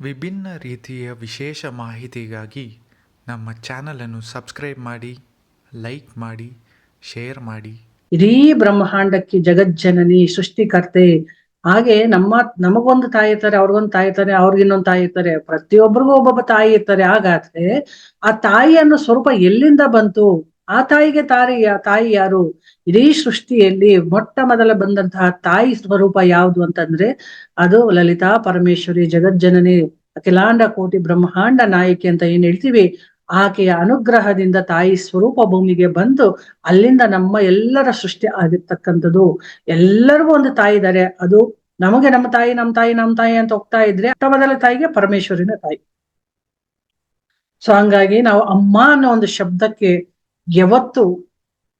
ವಿಭಿನ್ನ ರೀತಿಯ ವಿಶೇಷ ಮಾಹಿತಿಗಾಗಿ ನಮ್ಮ ಚಾನಲನ್ನು ಸಬ್ಸ್ಕ್ರೈಬ್ ಮಾಡಿ, ಲೈಕ್ ಮಾಡಿ, ಶೇರ್ ಮಾಡಿ. ಇಡೀ ಬ್ರಹ್ಮಾಂಡಕ್ಕೆ ಜಗಜ್ಜನನಿ, ಸೃಷ್ಟಿಕರ್ತೆ. ಹಾಗೆ ನಮ್ಮ, ನಮಗೊಂದು ತಾಯಿ ಇರ್ತಾರೆ, ಅವ್ರಿಗೊಂದು ತಾಯಿ ಇರ್ತಾರೆ ಅವ್ರಿಗಿನ್ನೊಂದು ತಾಯಿ ಇರ್ತಾರೆ, ಪ್ರತಿಯೊಬ್ಬರಿಗೂ ಒಬ್ಬೊಬ್ಬ ತಾಯಿ ಇರ್ತಾರೆ. ಹಾಗಾದ್ರೆ ಆ ತಾಯಿ ಅನ್ನೋ ಸ್ವರೂಪ ಎಲ್ಲಿಂದ ಬಂತು? ಆ ತಾಯಿಗೆ ತಾಯಿ ತಾಯಿ ಯಾರು? ಇಡೀ ಸೃಷ್ಟಿಯಲ್ಲಿ ಮೊಟ್ಟ ಮೊದಲ ಬಂದಂತಹ ತಾಯಿ ಸ್ವರೂಪ ಯಾವುದು ಅಂತಂದ್ರೆ ಅದು ಲಲಿತಾ ಪರಮೇಶ್ವರಿ ಜಗಜ್ಜನನಿ ಅಖಿಲಾಂಡ ಕೋಟಿ ಬ್ರಹ್ಮಾಂಡ ನಾಯಕಿ ಅಂತ ಏನ್ ಹೇಳ್ತೀವಿ? ಆಕೆಯ ಅನುಗ್ರಹದಿಂದ ತಾಯಿ ಸ್ವರೂಪ ಭೂಮಿಗೆ ಬಂದು ಅಲ್ಲಿಂದ ನಮ್ಮ ಎಲ್ಲರ ಸೃಷ್ಟಿ ಆಗಿರ್ತಕ್ಕಂಥದ್ದು. ಎಲ್ಲರಿಗೂ ಒಂದು ತಾಯಿ ಇದ್ದಾರೆ ಅದು ನಮಗೆ ನಮ್ಮ ತಾಯಿ ನಮ್ಮ ತಾಯಿ ನಮ್ಮ ತಾಯಿ ಅಂತ ಹೋಗ್ತಾ ಇದ್ರೆ ಮೊಟ್ಟ ಮೊದಲ ತಾಯಿಗೆ ಪರಮೇಶ್ವರಿನ ತಾಯಿ. ಸೊ ಹಂಗಾಗಿ ನಾವು ಅಮ್ಮ ಅನ್ನೋ ಒಂದು ಶಬ್ದಕ್ಕೆ ಯಾವತ್ತು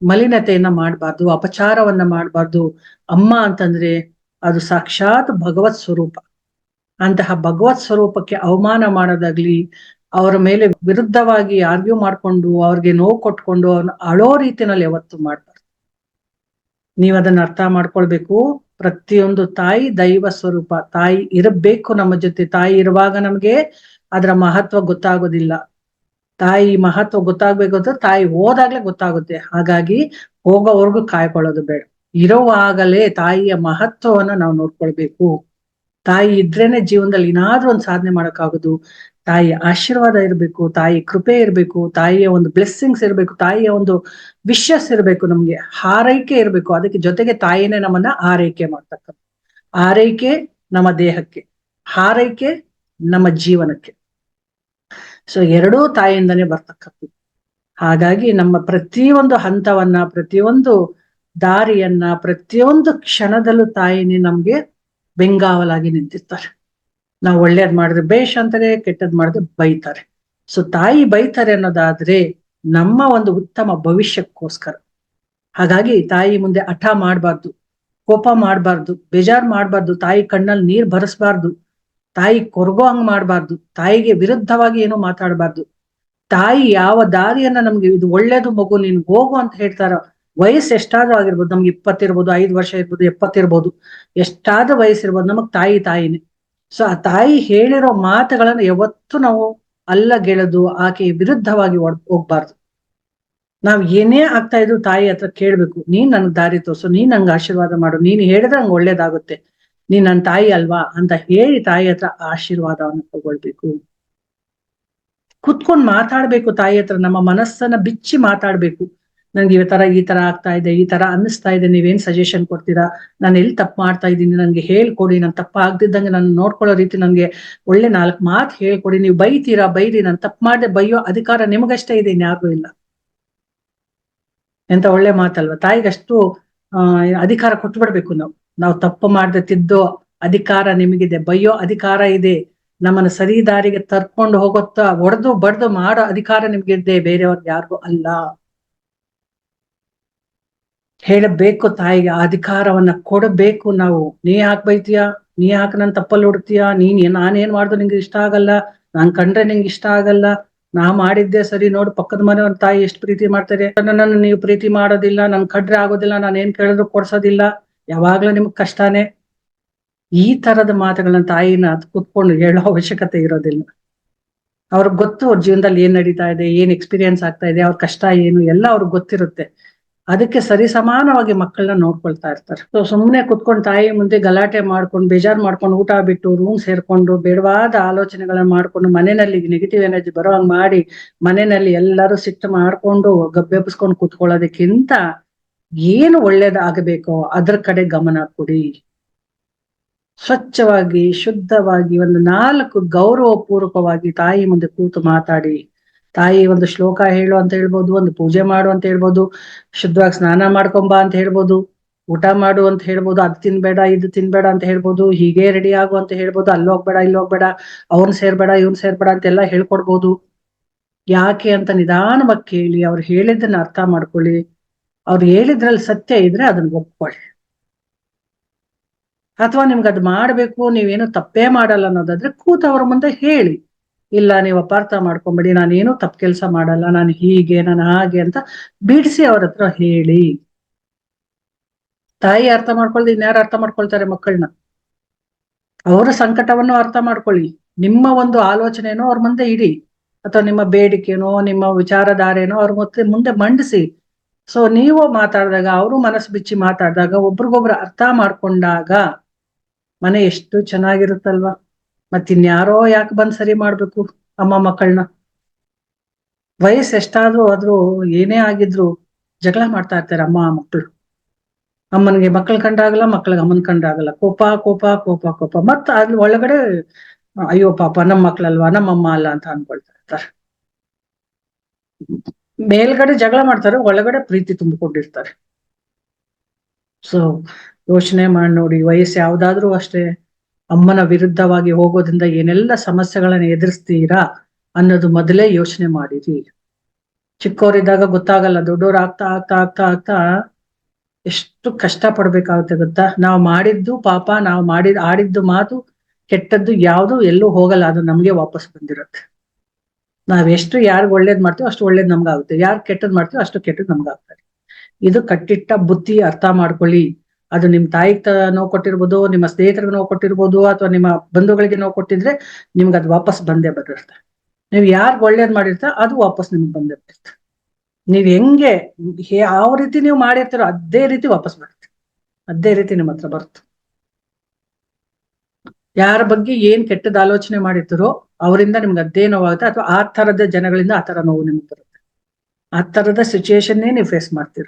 ಮಲಿನತೆಯನ್ನ ಮಾಡಬಾರ್ದು, ಅಪಚಾರವನ್ನ ಮಾಡಬಾರ್ದು. ಅಮ್ಮ ಅಂತಂದ್ರೆ ಅದು ಸಾಕ್ಷಾತ್ ಭಗವತ್ ಸ್ವರೂಪ. ಅಂತಹ ಭಗವತ್ ಸ್ವರೂಪಕ್ಕೆ ಅವಮಾನ ಮಾಡೋದಾಗ್ಲಿ, ಅವರ ಮೇಲೆ ವಿರುದ್ಧವಾಗಿ ಆರ್ಗ್ಯೂ ಮಾಡ್ಕೊಂಡು, ಅವ್ರಿಗೆ ನೋವು ಕೊಟ್ಕೊಂಡು ಅವ್ರನ್ನ ಅಳೋ ರೀತಿನಲ್ಲಿ ಯಾವತ್ತು ಮಾಡ್ಬಾರ್ದು. ನೀವ್ ಅದನ್ನ ಅರ್ಥ ಮಾಡ್ಕೊಳ್ಬೇಕು. ಪ್ರತಿಯೊಂದು ತಾಯಿ ದೈವ ಸ್ವರೂಪ. ತಾಯಿ ಇರಬೇಕು ನಮ್ಮ ಜೊತೆ. ತಾಯಿ ಇರುವಾಗ ನಮ್ಗೆ ಅದರ ಮಹತ್ವ ಗೊತ್ತಾಗೋದಿಲ್ಲ. ತಾಯಿ ಮಹತ್ವ ಗೊತ್ತಾಗ್ಬೇಕು ಅಂತ ತಾಯಿ ಹೋದಾಗ್ಲೇ ಗೊತ್ತಾಗುತ್ತೆ. ಹಾಗಾಗಿ ಹೋಗೋವರೆಗೂ ಕಾಯ್ಕೊಳ್ಳೋದು ಬೇಡ. ಇರುವಾಗಲೇ ತಾಯಿಯ ಮಹತ್ವವನ್ನ ನಾವು ನೋಡ್ಕೊಳ್ಬೇಕು. ತಾಯಿ ಇದ್ರೇನೆ ಜೀವನದಲ್ಲಿ ಏನಾದ್ರೂ ಒಂದು ಸಾಧನೆ ಮಾಡೋಕ್ಕಾಗೋದು. ತಾಯಿಯ ಆಶೀರ್ವಾದ ಇರಬೇಕು ತಾಯಿ ಕೃಪೆ ಇರಬೇಕು, ತಾಯಿಯ ಒಂದು ಬ್ಲೆಸ್ಸಿಂಗ್ಸ್ ಇರಬೇಕು, ತಾಯಿಯ ಒಂದು ವಿಶ್ವಾಸ ಇರಬೇಕು, ನಮ್ಗೆ ಹಾರೈಕೆ ಇರಬೇಕು. ಅದಕ್ಕೆ ಜೊತೆಗೆ ತಾಯಿನೇ ನಮ್ಮನ್ನ ಆರೈಕೆ ಮಾಡ್ತಕ್ಕಂಥ ಆರೈಕೆ ನಮ್ಮ ದೇಹಕ್ಕೆ, ಹಾರೈಕೆ ನಮ್ಮ ಜೀವನಕ್ಕೆ. ಸೊ ಎರಡೂ ತಾಯಿಯಿಂದನೇ ಬರ್ತಕ್ಕಂಥದ್ದು ಹಾಗಾಗಿ ನಮ್ಮ ಪ್ರತಿಯೊಂದು ಹಂತವನ್ನ, ಪ್ರತಿಯೊಂದು ದಾರಿಯನ್ನ, ಪ್ರತಿಯೊಂದು ಕ್ಷಣದಲ್ಲೂ ತಾಯಿನೇ ನಮ್ಗೆ ಬೆಂಗಾವಲಾಗಿ ನಿಂತಿರ್ತಾರೆ. ನಾವು ಒಳ್ಳೇದ್ ಮಾಡಿದ್ರೆ ಬೇಷ್ ಅಂತಾರೆ, ಕೆಟ್ಟದ್ ಮಾಡಿದ್ರೆ ಬೈತಾರೆ. ಸೊ ತಾಯಿ ಬೈತಾರೆ ಅನ್ನೋದಾದ್ರೆ ನಮ್ಮ ಒಂದು ಉತ್ತಮ ಭವಿಷ್ಯಕ್ಕೋಸ್ಕರ. ಹಾಗಾಗಿ ತಾಯಿ ಮುಂದೆ ಹಠ ಮಾಡಬಾರ್ದು, ಕೋಪ ಮಾಡಬಾರ್ದು, ಬೇಜಾರ್ ಮಾಡಬಾರ್ದು, ತಾಯಿ ಕಣ್ಣಲ್ಲಿ ನೀರ್ ಬರೆಸ್ಬಾರ್ದು. ತಾಯಿ ಕೊರಗೋ ಹಂಗ್ ಮಾಡಬಾರ್ದು, ತಾಯಿಗೆ ವಿರುದ್ಧವಾಗಿ ಏನೋ ಮಾತಾಡಬಾರ್ದು. ತಾಯಿ ಯಾವ ದಾರಿಯನ್ನ ನಮ್ಗೆ, ಇದು ಒಳ್ಳೇದು ಮಗು, ನೀನ್ ಹೋಗು ಅಂತ ಹೇಳ್ತಾರ, ವಯಸ್ಸು ಎಷ್ಟಾದ್ರೂ ಆಗಿರ್ಬೋದು, ನಮ್ಗೆ ಇಪ್ಪತ್ತಿರ್ಬೋದು, ಐದು ವರ್ಷ ಇರ್ಬೋದು, ಎಪ್ಪತ್ತಿರ್ಬೋದು, ಎಷ್ಟಾದ್ರೂ ವಯಸ್ಸಿರ್ಬೋದು, ನಮಗ್ ತಾಯಿ ತಾಯಿನೇ. ಸೊ ಆ ತಾಯಿ ಹೇಳಿರೋ ಮಾತುಗಳನ್ನ ಯಾವತ್ತೂ ನಾವು ಅಲ್ಲಗೆಳೆದು ಆಕೆ ವಿರುದ್ಧವಾಗಿ ಹೋಗ್ಬಾರ್ದು. ನಾವ್ ಏನೇ ಆಗ್ತಾ ಇದ್ರು ತಾಯಿ ಹತ್ರ ಕೇಳ್ಬೇಕು, ನೀನ್ ನನ್ಗ್ ದಾರಿ ತೋರ್ಸು, ನೀನ್ ನಂಗೆ ಆಶೀರ್ವಾದ ಮಾಡು, ನೀನ್ ಹೇಳಿದ್ರೆ ನಂಗೆ ಒಳ್ಳೇದಾಗುತ್ತೆ. ನೀನ್ ನನ್ನ ತಾಯಿ ಅಲ್ವಾ ಅಂತ ಹೇಳಿ ತಾಯಿ ಹತ್ರ ಆಶೀರ್ವಾದವನ್ನು ತಗೊಳ್ಬೇಕು. ಕುತ್ಕೊಂಡ್ ಮಾತಾಡ್ಬೇಕು ತಾಯಿ ಹತ್ರ, ನಮ್ಮ ಮನಸ್ಸನ್ನ ಬಿಚ್ಚಿ ಮಾತಾಡ್ಬೇಕು. ನನ್ಗೆ ಈ ತರ ಈ ತರ ಆಗ್ತಾ ಇದೆ, ಈ ತರ ಅನ್ನಿಸ್ತಾ ಇದೆ, ನೀವೇನ್ ಸಜೆಷನ್ ಕೊಡ್ತೀರಾ? ನಾನು ಎಲ್ಲಿ ತಪ್ಪು ಮಾಡ್ತಾ ಇದ್ದೀನಿ? ನನ್ಗೆ ಹೇಳ್ಕೊಡಿ, ನಾನು ತಪ್ಪ ಆಗ್ದಿದ್ದಂಗೆ ನಾನು ನೋಡ್ಕೊಳ್ಳೋ ರೀತಿ ನನ್ಗೆ ಒಳ್ಳೆ ನಾಲ್ಕು ಮಾತು ಹೇಳ್ಕೊಡಿ. ನೀವು ಬೈತೀರಾ, ಬೈರಿ, ನಾನು ತಪ್ಪು ಮಾಡದೆ ಬೈಯೋ ಅಧಿಕಾರ ನಿಮಗಷ್ಟೇ ಇದೆ ಇನ್ಯಾರಿಗೂ ಇಲ್ಲ. ಎಂತ ಒಳ್ಳೆ ಮಾತಲ್ವಾ? ತಾಯಿಗಷ್ಟು ಅಧಿಕಾರ ಕೊಟ್ಬಿಡ್ಬೇಕು ನಾವು. ನಾವು ತಪ್ಪು ಮಾಡದೆ ತಿದ್ದೋ ಅಧಿಕಾರ ನಿಮಗಿದೆ, ಬಯ್ಯೋ ಅಧಿಕಾರ ಇದೆ, ನಮ್ಮನ್ನು ಸರಿ ದಾರಿಗೆ ತರ್ಕೊಂಡು ಹೋಗುತ್ತಾ ಒಡೆದು ಬಡ್ದು ಮಾಡೋ ಅಧಿಕಾರ ನಿಮ್ಗಿದೆ ಬೇರೆಯವ್ರಿಗೆ ಯಾರಿಗೂ ಅಲ್ಲ. ಹೇಳಬೇಕು ತಾಯಿಗೆ, ಆ ಅಧಿಕಾರವನ್ನ ಕೊಡಬೇಕು ನಾವು. ನೀ ಯಾಕೆ ಬೈತೀಯ? ನೀ ಯಾಕೆ ನನ್ ತಪ್ಪಲ್ಲಿ ಹುಡ್ತೀಯ ನೀನ್ ನಾನೇನ್ ಮಾಡ್ದು ನಿಂಗೆ ಇಷ್ಟ ಆಗಲ್ಲ? ನಾನ್ ಕಂಡ್ರೆ ನಿಂಗೆ ಇಷ್ಟ ಆಗಲ್ಲ? ನಾ ಮಾಡಿದ್ದೆ ಸರಿ, ನೋಡು ಪಕ್ಕದ ಮನೆಯವ್ರ ತಾಯಿ ಎಷ್ಟು ಪ್ರೀತಿ ಮಾಡ್ತಾರೆ. ನನ್ನನ್ನು ನೀವು ಪ್ರೀತಿ ಮಾಡೋದಿಲ್ಲ, ನನ್ ಕಡ್ರೆ ಆಗೋದಿಲ್ಲ, ನಾನು ಏನ್ ಕೇಳಿದ್ರು ಕೊಡ್ಸೋದಿಲ್ಲ. ಯಾವಾಗ್ಲೂ ನಿಮ್ಗೆ ಕಷ್ಟನೇ. ಈ ತರದ ಮಾತುಗಳನ್ನ ತಾಯಿನ ಕುತ್ಕೊಂಡು ಹೇಳೋ ಅವಶ್ಯಕತೆ ಇರೋದಿಲ್ಲ. ಅವ್ರಿಗೆ ಗೊತ್ತು ಅವ್ರ ಜೀವನದಲ್ಲಿ ಏನ್ ನಡೀತಾ ಇದೆ, ಏನ್ ಎಕ್ಸ್ಪೀರಿಯನ್ಸ್ ಆಗ್ತಾ ಇದೆ, ಅವ್ರ ಕಷ್ಟ ಏನು, ಎಲ್ಲ ಅವ್ರಿಗೆ ಗೊತ್ತಿರುತ್ತೆ. ಅದಕ್ಕೆ ಸರಿ ಸಮಾನವಾಗಿ ಮಕ್ಕಳನ್ನ ನೋಡ್ಕೊಳ್ತಾ ಇರ್ತಾರೆ. ಸೊ ಸುಮ್ಮನೆ ಕುತ್ಕೊಂಡು ತಾಯಿ ಮುಂದೆ ಗಲಾಟೆ ಮಾಡ್ಕೊಂಡು, ಬೇಜಾರ್ ಮಾಡ್ಕೊಂಡು ಊಟ ಬಿಟ್ಟು ರೂಮ್ ಸೇರ್ಕೊಂಡು, ಬೇಡವಾದ ಆಲೋಚನೆಗಳನ್ನ ಮಾಡ್ಕೊಂಡು, ಮನೆಯಲ್ಲಿ ನೆಗೆಟಿವ್ ಎನರ್ಜಿ ಬರೋ ಹಂಗ್ ಮಾಡಿ, ಮನೆಯಲ್ಲಿ ಎಲ್ಲರೂ ಸಿಟ್ಟು ಮಾಡ್ಕೊಂಡು, ಗಬ್ಬೆಬ್ಸ್ಕೊಂಡು ಕುತ್ಕೊಳ್ಳೋದಕ್ಕಿಂತ ಏನು ಒಳ್ಳೇದಾಗಬೇಕೋ ಅದ್ರ ಕಡೆ ಗಮನ ಕೊಡಿ. ಸ್ವಚ್ಛವಾಗಿ, ಶುದ್ಧವಾಗಿ ಒಂದು ನಾಲ್ಕು ಗೌರವ ಪೂರ್ವಕವಾಗಿ ತಾಯಿ ಮುಂದೆ ಕೂತು ಮಾತಾಡಿ. ತಾಯಿ ಒಂದು ಶ್ಲೋಕ ಹೇಳು ಅಂತ ಹೇಳ್ಬೋದು, ಒಂದು ಪೂಜೆ ಮಾಡು ಅಂತ ಹೇಳ್ಬೋದು, ಶುದ್ಧವಾಗಿ ಸ್ನಾನ ಮಾಡ್ಕೊಂಬಾ ಅಂತ ಹೇಳ್ಬೋದು, ಊಟ ಮಾಡು ಅಂತ ಹೇಳ್ಬೋದು, ಅದ್ ತಿನ್ಬೇಡ, ಇದು ತಿನ್ಬೇಡ ಅಂತ ಹೇಳ್ಬೋದು, ಹೀಗೆ ರೆಡಿ ಆಗು ಅಂತ ಹೇಳ್ಬೋದು, ಅಲ್ಲಿ ಹೋಗ್ಬೇಡ, ಇಲ್ಲಿ ಹೋಗ್ಬೇಡ, ಅವ್ನ್ ಸೇರ್ಬೇಡ, ಇವ್ನ್ ಸೇರ್ಬೇಡ ಅಂತೆಲ್ಲ ಹೇಳ್ಕೊಡ್ಬೋದು. ಯಾಕೆ ಅಂತ ನಿಧಾನವಾಗಿ ಕೇಳಿ, ಅವ್ರು ಹೇಳಿದ್ದನ್ನ ಅರ್ಥ ಮಾಡ್ಕೊಳ್ಳಿ. ಅವ್ರು ಹೇಳಿದ್ರಲ್ಲಿ ಸತ್ಯ ಇದ್ರೆ ಅದನ್ನ ಒಪ್ಕೊಳ್ಳಿ. ಅಥವಾ ನಿಮ್ಗೆ ಅದು ಮಾಡ್ಬೇಕು, ನೀವೇನು ತಪ್ಪೇ ಮಾಡಲ್ಲ ಅನ್ನೋದಾದ್ರೆ ಕೂತ ಅವ್ರ ಮುಂದೆ ಹೇಳಿ. ಇಲ್ಲ, ನೀವು ಅಪಾರ್ಥ ಮಾಡ್ಕೊಂಬಿಡಿ, ನಾನೇನು ತಪ್ಪು ಕೆಲಸ ಮಾಡಲ್ಲ, ನಾನು ಹೀಗೆ, ನಾನು ಹಾಗೆ ಅಂತ ಬಿಡಿಸಿ ಅವ್ರ ಹತ್ರ ಹೇಳಿ. ತಾಯಿ ಅರ್ಥ ಮಾಡ್ಕೊಳ್ದು, ಇನ್ಯಾರು ಅರ್ಥ ಮಾಡ್ಕೊಳ್ತಾರೆ ಮಕ್ಕಳನ್ನ ಅವರ ಸಂಕಟವನ್ನು ಅರ್ಥ ಮಾಡ್ಕೊಳ್ಳಿ. ನಿಮ್ಮ ಒಂದು ಆಲೋಚನೆನೋ ಅವ್ರ ಮುಂದೆ ಇಡಿ. ಅಥವಾ ನಿಮ್ಮ ಬೇಡಿಕೆನೋ, ನಿಮ್ಮ ವಿಚಾರಧಾರೆನೋ ಅವ್ರ ಮತ್ತೆ ಮುಂದೆ ಮಂಡಿಸಿ. ಸೊ ನೀವು ಮಾತಾಡಿದಾಗ, ಅವರು ಮನಸ್ಸು ಬಿಚ್ಚಿ ಮಾತಾಡಿದಾಗ, ಒಬ್ರಿಗೊಬ್ರು ಅರ್ಥ ಮಾಡ್ಕೊಂಡಾಗ ಮನೆ ಎಷ್ಟು ಚೆನ್ನಾಗಿರುತ್ತಲ್ವಾ? ಮತ್ತಿನ್ಯಾರೋ ಯಾಕೆ ಬಂದ್ ಸರಿ ಮಾಡ್ಬೇಕು ಅಮ್ಮ ಮಕ್ಕಳನ್ನ ವಯಸ್ಸು ಎಷ್ಟಾದ್ರೂ ಆದ್ರೂ ಏನೇ ಆಗಿದ್ರು ಜಗಳ ಮಾಡ್ತಾ ಇರ್ತಾರೆ ಅಮ್ಮ ಮಕ್ಕಳು ಅಮ್ಮನಿಗೆ ಮಕ್ಕಳು ಕಂಡಾಗಲ್ಲ ಮಕ್ಕಳಿಗೆ ಅಮ್ಮನ್ ಕಂಡಾಗಲ್ಲ. ಕೋಪ ಕೋಪ ಕೋಪ ಕೋಪ. ಮತ್ತ ಅಲ್ಲಿ ಒಳಗಡೆ, ಅಯ್ಯೋ ಪಾಪ ನಮ್ಮ ಮಕ್ಳಲ್ವಾ, ನಮ್ಮಮ್ಮ ಅಲ್ಲ ಅಂತ ಅನ್ಕೊಳ್ತಾ ಇರ್ತಾರೆ. ಮೇಲ್ಗಡೆ ಜಗಳ ಮಾಡ್ತಾರೆ, ಒಳಗಡೆ ಪ್ರೀತಿ ತುಂಬಿಕೊಂಡಿರ್ತಾರೆ. ಸೊ ಯೋಚನೆ ಮಾಡಿ ನೋಡಿ, ವಯಸ್ಸು ಯಾವ್ದಾದ್ರೂ ಅಷ್ಟೇ, ಅಮ್ಮನ ವಿರುದ್ಧವಾಗಿ ಹೋಗೋದ್ರಿಂದ ಏನೆಲ್ಲ ಸಮಸ್ಯೆಗಳನ್ನ ಎದುರಿಸ್ತೀರಾ ಅನ್ನೋದು ಮೊದಲೇ ಯೋಚನೆ ಮಾಡಿರಿ. ಚಿಕ್ಕವರಿದ್ದಾಗ ಗೊತ್ತಾಗಲ್ಲ ದೊಡ್ಡವ್ರು ಆಗ್ತಾ ಆಗ್ತಾ ಆಗ್ತಾ ಆಗ್ತಾ ಎಷ್ಟು ಕಷ್ಟ ಪಡ್ಬೇಕಾಗುತ್ತೆ ಗೊತ್ತಾ? ನಾವು ಮಾಡಿದ್ದು ಪಾಪ, ನಾವು ಮಾಡಿದ, ಆಡಿದ್ದು ಮಾತು, ಕೆಟ್ಟದ್ದು ಯಾವುದು ಎಲ್ಲೂ ಹೋಗಲ್ಲ, ಅದು ನಮ್ಗೆ ವಾಪಸ್ ಬಂದಿರುತ್ತೆ. ನಾವ್ ಎಷ್ಟು ಯಾರಿಗ್ ಒಳ್ಳೇದ್ ಮಾಡ್ತೀವೋ ಅಷ್ಟು ಒಳ್ಳೇದ್ ನಮ್ಗಾಗುತ್ತೆ. ಯಾರು ಕೆಟ್ಟದ್ ಮಾಡ್ತೀವೋ ಅಷ್ಟು ಕೆಟ್ಟದ್ ನಮ್ಗಾಗ್ತದೆ ಇದು ಕಟ್ಟಿಟ್ಟ ಬುದ್ಧಿ ಅರ್ಥ ಮಾಡ್ಕೊಳ್ಳಿ. ಅದು ನಿಮ್ ತಾಯಿಗ್ ನೋವು ಕೊಟ್ಟಿರ್ಬೋದು, ನಿಮ್ಮ ಸ್ನೇಹಿತರಿಗೆ ನೋವು ಕೊಟ್ಟಿರ್ಬೋದು, ಅಥವಾ ನಿಮ್ಮ ಬಂಧುಗಳಿಗೆ ನೋವು ಕೊಟ್ಟಿದ್ರೆ ನಿಮ್ಗೆ ಅದು ವಾಪಸ್ ಬಂದೇ ಬರುತ್ತೆ. ನೀವು ಯಾರ್ಗ್ ಒಳ್ಳೇದ್ ಮಾಡಿರ್ತ ಅದು ವಾಪಸ್ ನಿಮ್ಗೆ ಬಂದೇ ಬರುತ್ತೆ. ನೀವ್ ಹೆಂಗೆ ಯಾವ ರೀತಿ ನೀವು ಮಾಡಿರ್ತೀರೋ ಅದೇ ರೀತಿ ವಾಪಸ್ ಬರುತ್ತೆ. ಅದೇ ರೀತಿ ನಿಮ್ಮ ಹತ್ರ ಬರುತ್ತೆ. ಯಾರ ಬಗ್ಗೆ ಏನ್ ಕೆಟ್ಟದ ಆಲೋಚನೆ ಮಾಡಿರ್ತಾರೋ ಅವರಿಂದ ನಿಮ್ಗೆ ಅದೇ ನೋವಾಗುತ್ತೆ ಅಥವಾ ಆ ತರದ ಜನಗಳಿಂದ ಆ ತರ ನೋವು ನಿಮ್ಗೆ ಬರುತ್ತೆ. ಆ ತರದ ಸಿಚುಯೇಷನ್ನೇ ನೀವು ಫೇಸ್ ಮಾಡ್ತೀರ.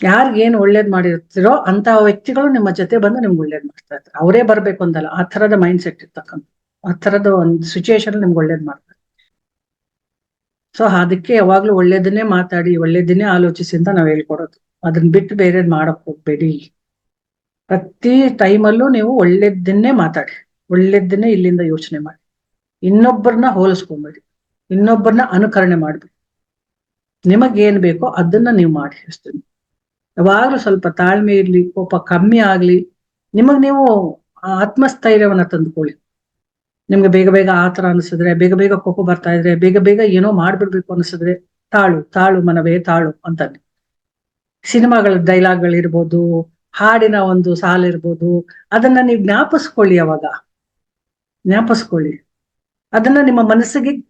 ಯಾರಿಗೇನು ಒಳ್ಳೇದ್ ಮಾಡಿರ್ತೀರೋ ಅಂತ ವ್ಯಕ್ತಿಗಳು ನಿಮ್ಮ ಜೊತೆ ಬಂದು ನಿಮ್ಗೆ ಒಳ್ಳೇದ್ ಮಾಡ್ತಾ ಇರ್ತಾರೆ. ಅವರೇ ಬರ್ಬೇಕು ಅಂದಲ್ಲ, ಆ ತರದ ಮೈಂಡ್ ಸೆಟ್ ಇರ್ತಕ್ಕಂಥ, ಆ ತರದ ಒಂದು ಸಿಚುಯೇಷನ್ ನಿಮ್ಗೆ ಒಳ್ಳೇದ್ ಮಾಡ್ತಾರೆ. ಸೊ ಅದಕ್ಕೆ ಯಾವಾಗ್ಲೂ ಒಳ್ಳೇದನ್ನೇ ಮಾತಾಡಿ, ಒಳ್ಳೇದನ್ನೇ ಆಲೋಚಿಸಿ ಅಂತ ನಾವ್ ಹೇಳ್ಕೊಡೋದು. ಅದನ್ನ ಬಿಟ್ಟು ಬೇರೆದ್ ಮಾಡಕ್ ಹೋಗ್ಬೇಡಿ. ಪ್ರತಿ ಟೈಮಲ್ಲೂ ನೀವು ಒಳ್ಳೇದನ್ನೇ ಮಾತಾಡಿ, ಒಳ್ಳೇದನ್ನೇ ಇಲ್ಲಿಂದ ಯೋಚನೆ ಮಾಡಿ. ಇನ್ನೊಬ್ಬರನ್ನ ಹೋಲಿಸ್ಕೊಂಬೇಡಿ, ಇನ್ನೊಬ್ಬರನ್ನ ಅನುಕರಣೆ ಮಾಡ್ಬೇಡಿ. ನಿಮಗೇನ್ ಬೇಕೋ ಅದನ್ನ ನೀವು ಮಾಡಿ ಅಷ್ಟೇ. ಯಾವಾಗಲೂ ಸ್ವಲ್ಪ ತಾಳ್ಮೆ ಇರ್ಲಿ, ಕೋಪ ಕಮ್ಮಿ ಆಗ್ಲಿ, ನಿಮಗ್ ನೀವು ಆತ್ಮಸ್ಥೈರ್ಯವನ್ನ ತಂದುಕೊಳ್ಳಿ. ನಿಮ್ಗೆ ಬೇಗ ಬೇಗ ಆತರ ಅನಿಸಿದ್ರೆ, ಬೇಗ ಬೇಗ ಕೋಪ ಬರ್ತಾ ಇದ್ರೆ, ಬೇಗ ಬೇಗ ಏನೋ ಮಾಡ್ಬಿಡ್ಬೇಕು ಅನಿಸಿದ್ರೆ, ತಾಳು ತಾಳು ಮನವೇ ತಾಳು ಅಂತಾನೆ ಸಿನಿಮಾಗಳ ಡೈಲಾಗ್ಗಳಿರ್ಬೋದು ಹಾಡಿನ ಒಂದು ಸಾಲು ಇರ್ಬೋದು, ಅದನ್ನ ನೀವು ಜ್ಞಾಪಿಸ್ಕೊಳ್ಳಿ ಅವಾಗ. ಜ್ಞಾಪಿಸ್ಕೊಳ್ಳಿ. ಅದನ್ನ ನಿಮ್ಮ ಮನಸ್ಸಿಗೆ,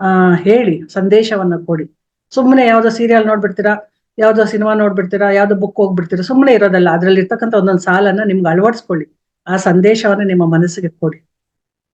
ಆ, ಹೇಳಿ, ಸಂದೇಶವನ್ನ ಕೊಡಿ. ಸುಮ್ಮನೆ ಯಾವ್ದೋ ಸೀರಿಯಲ್ ನೋಡ್ಬಿಡ್ತೀರಾ, ಯಾವ್ದೋ ಸಿನಿಮಾ ನೋಡ್ಬಿಡ್ತೀರಾ, ಯಾವ್ದೋ ಬುಕ್ ಹೋಗ್ಬಿಡ್ತೀರಾ, ಸುಮ್ಮನೆ ಇರೋದಲ್ಲ. ಅದ್ರಲ್ಲಿ ಇರ್ತಕ್ಕಂಥ ಒಂದೊಂದು ಸಾಲನ್ನ ನಿಮ್ಗೆ ಅಳವಡಿಸ್ಕೊಳ್ಳಿ. ಆ ಸಂದೇಶವನ್ನ ನಿಮ್ಮ ಮನಸ್ಸಿಗೆ ಕೊಡಿ.